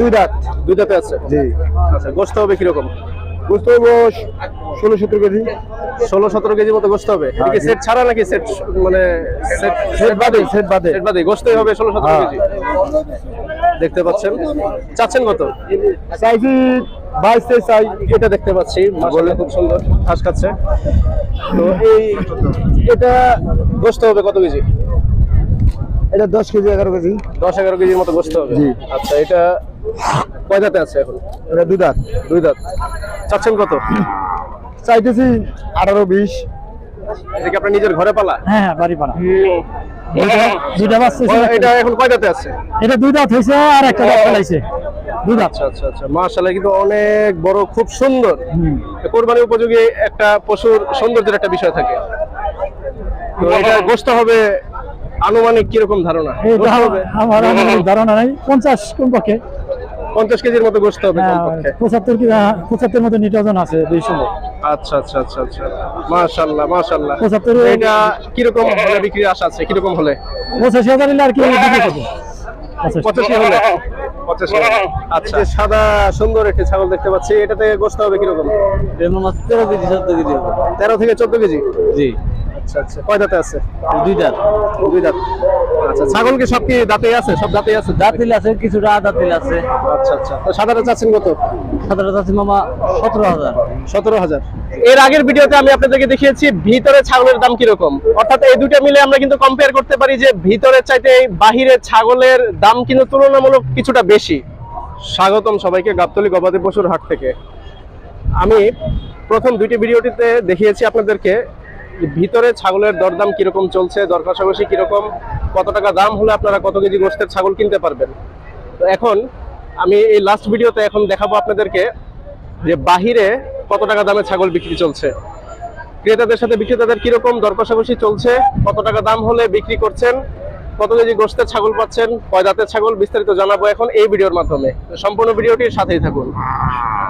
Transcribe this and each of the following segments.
দুই দাঁত দুই দাঁতে আছে। জি। আচ্ছা গোস্ত হবে কীরকম? ষোলো সতেরো কেজি। ষোলো সতেরো কেজি মতো গোস্ত হবে? হ্যাঁ। সেট ছাড়া নাকি সেট মানে সেট সেট বাদে সেট বাদে। সেট বাদে গোস্তই হবে ষোলো সতেরো হ্যাঁ। কেজি। দেখতে পাচ্ছেন। চাচ্ছেন কত? চাইছি বাইশ তেইশ চাই। এটা দেখতে পাচ্ছি খুব সুন্দর ঘাস খাচ্ছে। তো এই এটা গোস্ত হবে কত কেজি? এটা দশ কেজি এগারো কেজি। দশ এগারো কেজির মতো গোস্ত হবে। জি। আচ্ছা এটা কয় দাঁতে আছে এখন? এটা দুই দাঁত। দুই দাঁত। চাচ্ছেন কত? চাইতেছি আঠারো বিশ। এটা কি আপনার নিজের ঘরে পালা? হ্যাঁ হ্যাঁ বাড়ি পাড়া দুইটা বাচ্চা ও, এটা এখন কয় দাঁতে আছে? এটা দুই দাঁত হয়েছে আর একটা দাঁত ফেলাইছে দুই দাঁত। আচ্ছা আচ্ছা আচ্ছা। মাশাআল্লাহ কিন্তু অনেক বড় খুব সুন্দর। কোরবানি উপযোগী একটা পশুর সৌন্দর্যের একটা বিষয় থাকে। তো এটা গোস্ত হবে আনুমানিক কীরকম ধারণা? এই আমার ধারণা নাই। পঞ্চাশ কোন পক্ষে পঞ্চাশ কেজির মতো গোস্ত হবে হ্যাঁ, পঁচাত্তর কি হ্যাঁ, পঁচাত্তর মতো নিটোজন আছে দুই সময়। আচ্ছা আচ্ছা আচ্ছা আচ্ছা। পঁচাত্তর এটা কীরকম হলে বিক্রির আশা আছে? কীরকম হলে? পঁচাশি হাজার নিলে আর কি বিক্রি করব? পঁচাশি। হলে? পঁচাশি আচ্ছা। সাদা সুন্দর একটি ছাগল দেখতে পাচ্ছি এটাতে গোস্ত হবে কীরকম? তেরো কেজি চোদ্দ কেজি তেরো থেকে চোদ্দ কেজি? জি। আচ্ছা আচ্ছা। কয় দাঁতে আছে? দুই দাঁত। দুই দাঁত। আচ্ছা ছাগল কি সব কি দাঁতেই আছে? সব দাঁতেই আছে? দাঁতিল আছে কিছুটা দাঁতিল আছে। আচ্ছা আচ্ছা। তো সাদাটা চাচ্ছেন কত? সাতারো চাচ্ছি মামা সতেরো হাজার। সতেরো হাজার। এর আগের ভিডিওতে আমি আপনাদেরকে দেখিয়েছি ভিতরে ছাগলের দাম কীরকম। অর্থাৎ এই দুটো মিলে আমরা কিন্তু কম্পেয়ার করতে পারি যে ভিতরের চাইতে বাহিরের ছাগলের দাম কিন্তু তুলনামূলক কিছুটা বেশি। স্বাগতম সবাইকে গাবতলি গবাদি পশুর হাট থেকে। আমি প্রথম দুইটি ভিডিওটিতে দেখিয়েছি আপনাদেরকে। ভিতরে ছাগলের দরদাম কীরকম চলছে, দর কষাকষি কীরকম, কত টাকা দাম হলে আপনারা কত কেজি গোষ্ঠের ছাগল কিনতে পারবেন? তো এখন আমি এই লাস্ট ভিডিওতে এখন দেখাবো আপনাদেরকে যে বাহিরে কত টাকা দামে ছাগল বিক্রি চলছে। ক্রেতাদের সাথে বিক্রেতাদের কীরকম দর কষাকষি চলছে, কত টাকা দাম হলে বিক্রি করছেন, কত কেজি গোস্তের ছাগল পাচ্ছেন, কয় দাঁতের ছাগল, বিস্তারিত জানাব এখন এই ভিডিওর মাধ্যমে। সম্পূর্ণ ভিডিওটির সাথেই থাকুন।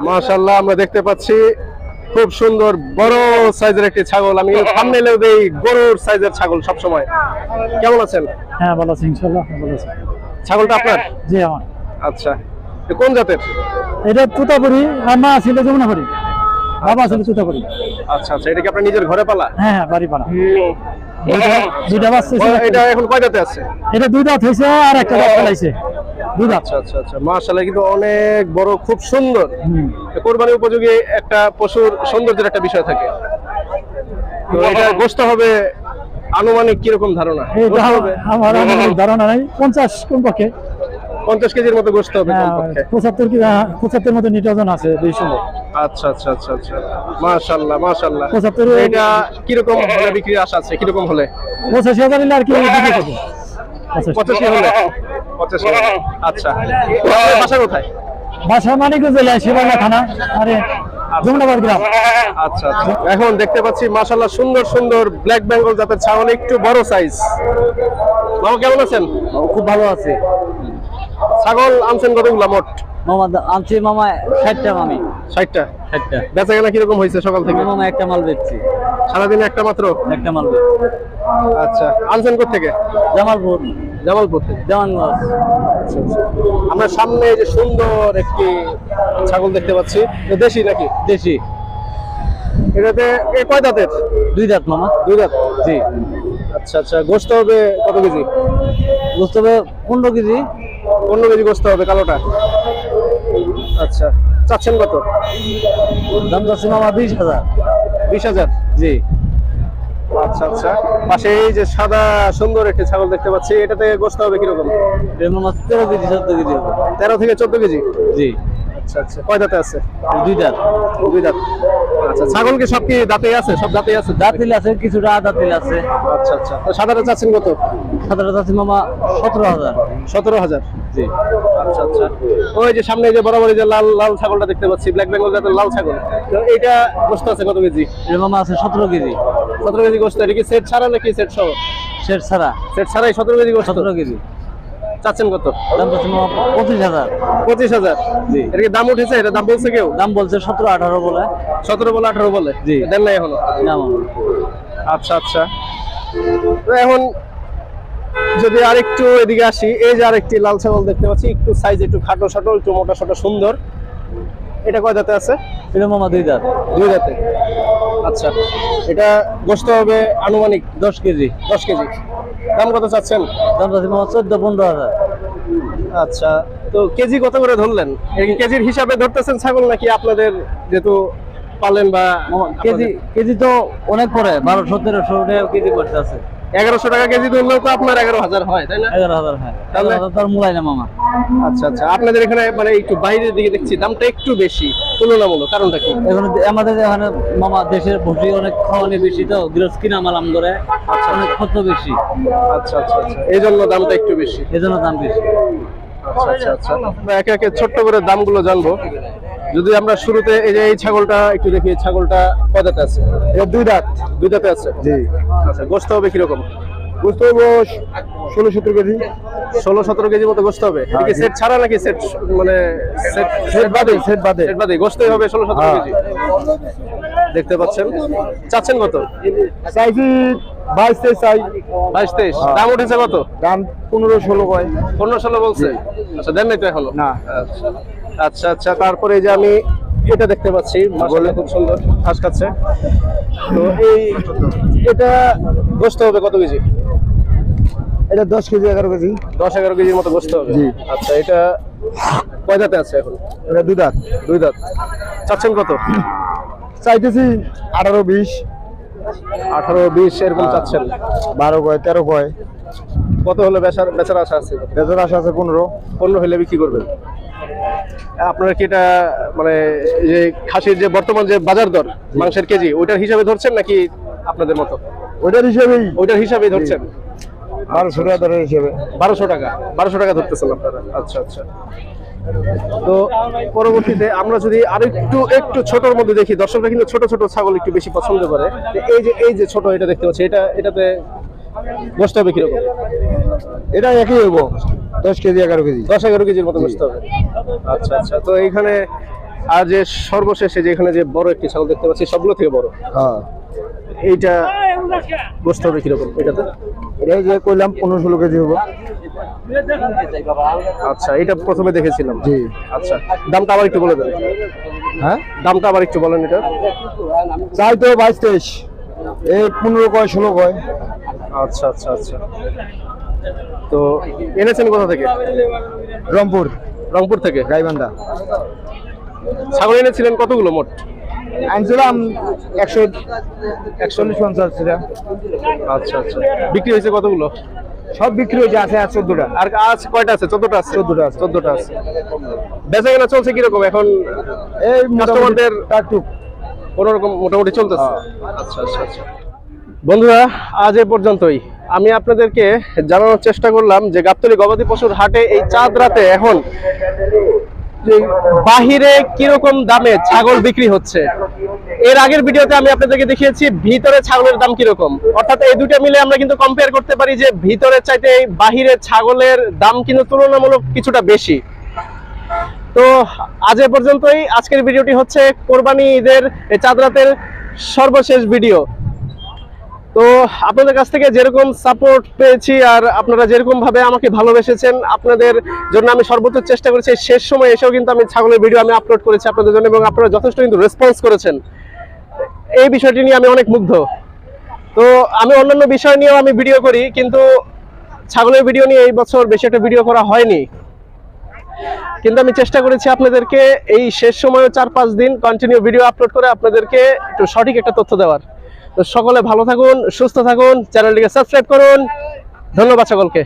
মাশাআল্লাহ, আমরা দেখতে পাচ্ছি খুব সুন্দর বড় সাইজের একটি ছাগল। আমি থাম্বনেলেও দেই গরুর সাইজের ছাগল সব সময় কেমন আছেন? হ্যাঁ ভালো আছে ইনশাল্লাহ ভালো আছে। ছাগলটা আপনার? জি আমার। আচ্ছা। এ কোন জাতের? এটা তুতাপুরি আর মা ছিল যমুনাপুরি। বাবা ছিল তুতাপুরি। আচ্ছা। আচ্ছা এটা কি আপনার নিজের ঘরে পালা? হ্যাঁ হ্যাঁ বাড়ি পাড়া দুইটা- দুইটা বাচ্চা এটা এখন কয় দাঁতে আছে? এটা দুই দাঁত হয়েছে আর একটা দাঁত ফেলাইছে দুই আচ্ছা আচ্ছা আচ্ছা। মাশাআল্লাহ কিন্তু অনেক বড় খুব সুন্দর। কোরবানি উপযোগী একটা পশুর সৌন্দর্যের একটা বিষয় থাকে। তো এটা গোস্ত হবে আনুমানিক কীরকম ধারণা? আমার ধারণা নাই। পঞ্চাশ কোন পক্ষে পঞ্চাশ কেজির মতো গোস্ত হবে হ্যাঁ, পঁচাত্তর কি হ্যাঁ, পঁচাত্তর মতো নিটোজন আছে। দুই সময় আচ্ছা আচ্ছা আচ্ছা। আচ্ছা পঁচাত্তর এটা কীরকম হলে বিক্রির আশা আছে? কীরকম হলে? পঁচাশি হাজার নিলে আর কি পঁচাশি। পঁচাশি হলে। পঁচাশি আচ্ছা। বাসা কোথায়? বাসা মানিকগঞ্জ জেলা শিবাঙ্গা থানা। আরে যমুনাবাদ গ্রাম। আচ্ছা আচ্ছা। এখন দেখতে পাচ্ছি মাশাআল্লাহ সুন্দর সুন্দর ব্ল্যাক বেঙ্গল জাতের ছাগল একটু বড় সাইজ মামা কেমন আছেন? খুব ভালো আছে। ছাগল আনছেন কতগুলা মোট? মামা আনছি মামা ষাটটা মামি। ষাটটা। ষাটটা। বেচা কেনা কীরকম হয়েছে সকাল থেকে? মামা একটা মাল বেচছি। সারাদিনে একটা মাত্র? একটা মাল বেচছি আচ্ছা আনছেন থেকে জামালপুর। জামালপুর থেকে? জামানগঞ্জ আচ্ছা, আচ্ছা। আমরা সামনে এই যে সুন্দর একটি ছাগল দেখতে পাচ্ছি। দেশি নাকি? দেশি। এটাতে এ কয় দাঁতের? দুই দাঁত মামা। দুই দাঁত? জি। আচ্ছা আচ্ছা। গোস্ত হবে কত কেজি? বুঝতে হবে পনেরো কেজি। পনেরো কেজি গোস্ত হবে কালোটা? আচ্ছা। চাচ্ছেন কত? দাম যাচ্ছে মামা বিশ হাজার। বিশ হাজার। জি। আচ্ছা আচ্ছা। পাশে এই যে সাদা সুন্দর একটি ছাগল দেখতে পাচ্ছি এটাতে গোস্ত হবে কীরকম? তেরো কেজি চোদ্দ কেজি তেরো থেকে চোদ্দ কেজি? জি। আচ্ছা আচ্ছা। কয় দাঁতে আছে? দুই দাঁত। দুই দাঁত। আচ্ছা ছাগল কি সব কি দাঁতে আছে? সব দাঁতে আছে? দাঁতিল আছে কিছুটা দাঁতিল আছে। আচ্ছা আচ্ছা। তো সাদাটা চাচ্ছেন কত? সাতারো যাচ্ছে মামা সতেরো হাজার। সতেরো হাজার। জি। আচ্ছা আচ্ছা। ওই যে সামনে যে বরাবর যে লাল লাল ছাগলটা দেখতে পাচ্ছি ব্ল্যাক বেঙ্গল জাতের লাল ছাগল। তো এইটা গোস্ত আছে কত কেজি? এর মামা আছে সতেরো কেজি। সতেরো কেজি গোস্ত এটা কি সেট ছাড়া নাকি সেট সহ? সেট ছাড়া। সেট ছাড়াই সতেরো কেজি গোস্ত? সতেরো কেজি। চাচ্ছেন কত? দাম পঁচিশ হাজার। পঁচিশ হাজার? জি। কি দাম উঠেছে? এটা দাম বলছে কেউ? দাম বলছে সতেরো আঠারো বলে। সতেরো বলে আঠারো বলে? জি। দেন এখনও? না আচ্ছা আচ্ছা। এখন যদি আরেকটু এদিকে আসি এই যে আরেকটি লাল ছাগল দেখতে পাচ্ছি একটু সাইজ একটু খাটো খাটো একটু মোটা সোটা সুন্দর। এটা কয় দাঁতে আছে? এটা মামা দুই দাঁত। দুই দাঁতে। আচ্ছা এটা গোস্ত হবে আনুমানিক দশ কেজি। দশ কেজি। দাম কত চাচ্ছেন? দাম আছে মামা চোদ্দ পনেরো হাজার। আচ্ছা তো কেজি কত করে ধরলেন? কেজির হিসাবে ধরতেছেন ছাগল নাকি আপনাদের যেহেতু পালেন বা কেজি কেজি তো অনেক পরে বারোশো তেরোশো টাকা কেজি পড়তে আছে। এগারোশো টাকা কেজি ধরলেও তো আপনার এগারো হাজার হয় তাই না? এগারো হাজার হ্যাঁ। তাহলে- মূলাই না মামা। আচ্ছা আচ্ছা। আপনাদের এখানে মানে একটু বাইরের দিকে দেখছি দামটা একটু বেশি তুলনামূলক। কারণটা কি? এখন আমাদের এখানে মামা দেশের ভুসি অনেক খাওয়ানি বেশি তো গৃহস্থ কিনা মালাম করে অনেক খরচ বেশি। আচ্ছা আচ্ছা আচ্ছা। এই জন্য দামটা একটু বেশি। এই জন্য দাম বেশি। আচ্ছা আচ্ছা আচ্ছা। একে একে ছোট্ট করে দামগুলো জানব। যদি আমরা শুরুতে এই যে এই ছাগলটা একটু দেখি এই ছাগলটা কদাতে আছে? এটা দুই দাঁত। দুই দাঁতে আছে? জি। আচ্ছা গোস্ত হবে কীরকম? বুঝতে হইব ষোলো সতেরো কেজি। ষোলো সতেরো কেজি মতো গোস্ত হবে? এটা কি সেট ছাড়া নাকি সেট মানে সেট সেট বাদে সেট বাদে। সেট বাদে গোস্তই হবে ষোলো সতেরো হ্যাঁ। কেজি। দেখতে পাচ্ছেন? চাচ্ছেন কত? চাইছি বাইশ তেইশ চাই। বাইশ তেইশ। হ্যাঁ। দাম উঠেছে কত? দাম পনেরো ষোলো কয়। পনেরো ষোলো বলছে। আচ্ছা দেন নাই তো এখনও। না। আচ্ছা আচ্ছা তারপরে যে আমি এটা দেখতে পাচ্ছি মাসাল্লাহ খুব সুন্দর ঘাস খাচ্ছে। তো এই এটা গোস্ত হবে কত কেজি? এটা দশ কেজি এগারো কেজি। দশ এগারো কেজির মতো গোস্ত হবে। আচ্ছা এটা কয় দাঁতে আছে এখন? এটা দুই দাঁত। দুই দাঁত। চাচ্ছেন কত? চাইতেছি আঠারো বিশ। আঠারো বিশ এরকম চাচ্ছেন? বারো কয় তেরো কয়। কত হলে বেচার বেচার আশা আছে? বেচার আশা আছে পনেরো। পনেরো হলে বিক্রি করবেন? আপনারা কি এটা মানে যে খাসির যে বর্তমান যে বাজার দর মাংসের কেজি ওইটার হিসাবে ধরছেন নাকি আপনাদের মতো? ওইটার হিসেবেই। ওইটার হিসাবেই ধরছেন? বারোশো টাকা ধরে হিসেবে। বারোশো টাকা বারোশো টাকা ধরতেছেন আপনারা। আচ্ছা আচ্ছা। তো পরবর্তীতে আমরা যদি আরেকটু একটু একটু ছোটর মধ্যে দেখি দর্শকরা কিন্তু ছোট ছোট ছাগল একটু বেশি পছন্দ করে। এই যে এই যে ছোট এটা দেখতে পাচ্ছি এটা এটাতে গোস্ত হবে কীরকম? এটা একই হইব। দশ কেজি এগারো কেজি। দশ এগারো কেজির মতো গোস্ত হবে। আচ্ছা আচ্ছা। তো এইখানে আর যে সর্বশেষে যে এখানে যে বড় একটি ছাগল দেখতে পাচ্ছি সবগুলো থেকে বড়। হ্যাঁ। এইটা গোস্ত হবে কীরকম এটাতে? এটা যে কইলাম পনেরো ষোলো কেজি হব। আচ্ছা এটা প্রথমে দেখেছিলাম। জি। আচ্ছা দামটা আবার একটু বলে দেন। হ্যাঁ? দামটা আবার একটু বলেন এটা। চাই তো বাইশ তেইশ। এই পনেরো কয় ষোলো কয়। আচ্ছা আচ্ছা আচ্ছা। তো এনেছেন কোথা থেকে? রংপুর। রংপুর থেকে? গাইবান্ধা। ছাগল এনেছিলেন কতগুলো মোট? আনছিলাম একশো একচল্লিশ পঞ্চাশ আচ্ছা আচ্ছা। বিক্রি হয়েছে কতগুলো? সব বিক্রি হয়েছে আছে আর চোদ্দটা আর আজ কয়টা আছে? চোদ্দটা আছে? চোদ্দটা আছে। চোদ্দটা আছে। বেচা কেনা চলছে কীরকম এখন? এই কাস্টমারদের টাকটুক কোনো রকম মোটামুটি চলতেছে? হ্যাঁ। আচ্ছা আচ্ছা আচ্ছা। বন্ধুরা আজ এ পর্যন্তই। আমি আপনাদেরকে জানানোর চেষ্টা করলাম যে গাবতলী গবাদি পশুর হাটে এই চাঁদ রাতে এখন বাহিরে কীরকম দামে ছাগল বিক্রি হচ্ছে? এর আগের ভিডিওতে আমি আপনাদেরকে দেখিয়েছি ভিতরে ছাগলের দাম কীরকম। অর্থাৎ এই দুটো মিলে আমরা কিন্তু কম্পেয়ার করতে পারি যে ভিতরের চাইতে বাহিরে ছাগলের দাম কিন্তু তুলনামূলক কিছুটা বেশি। তো আজ পর্যন্তই। আজকের ভিডিওটি হচ্ছে কোরবানি ঈদের চাঁদ রাতের সর্বশেষ ভিডিও। আপনাদের কাছ থেকে যেরকম সাপোর্ট পেয়েছি আর আপনারা যেরকম ভাবে আমাকে ভালোবেসেছেন, আপনাদের জন্য আমি সর্বোচ্চ চেষ্টা করেছি। শেষ সময় এসেও কিন্তু আমি ছাগলের ভিডিও আমি আপলোড করেছি আপনাদের জন্য এবং আপনারা যথেষ্ট কিন্তু রেসপন্স করেছেন। এই বিষয়টি নিয়ে আমি অনেক মুগ্ধ। তো আমি অন্যান্য বিষয় নিয়েও আমি ভিডিও করি, কিন্তু ছাগলের ভিডিও নিয়ে এই বছর বেশি একটা ভিডিও করা হয়নি। কিন্তু আমি চেষ্টা করেছি আপনাদেরকে এই শেষ সময়ে চার পাঁচ দিন কন্টিনিউ ভিডিও আপলোড করে আপনাদেরকে একটু সঠিক একটা তথ্য দেওয়ার। তো সকলে ভালো থাকুন সুস্থ থাকুন চ্যানেলটিকে সাবস্ক্রাইব করুন। ধন্যবাদ সকলকে।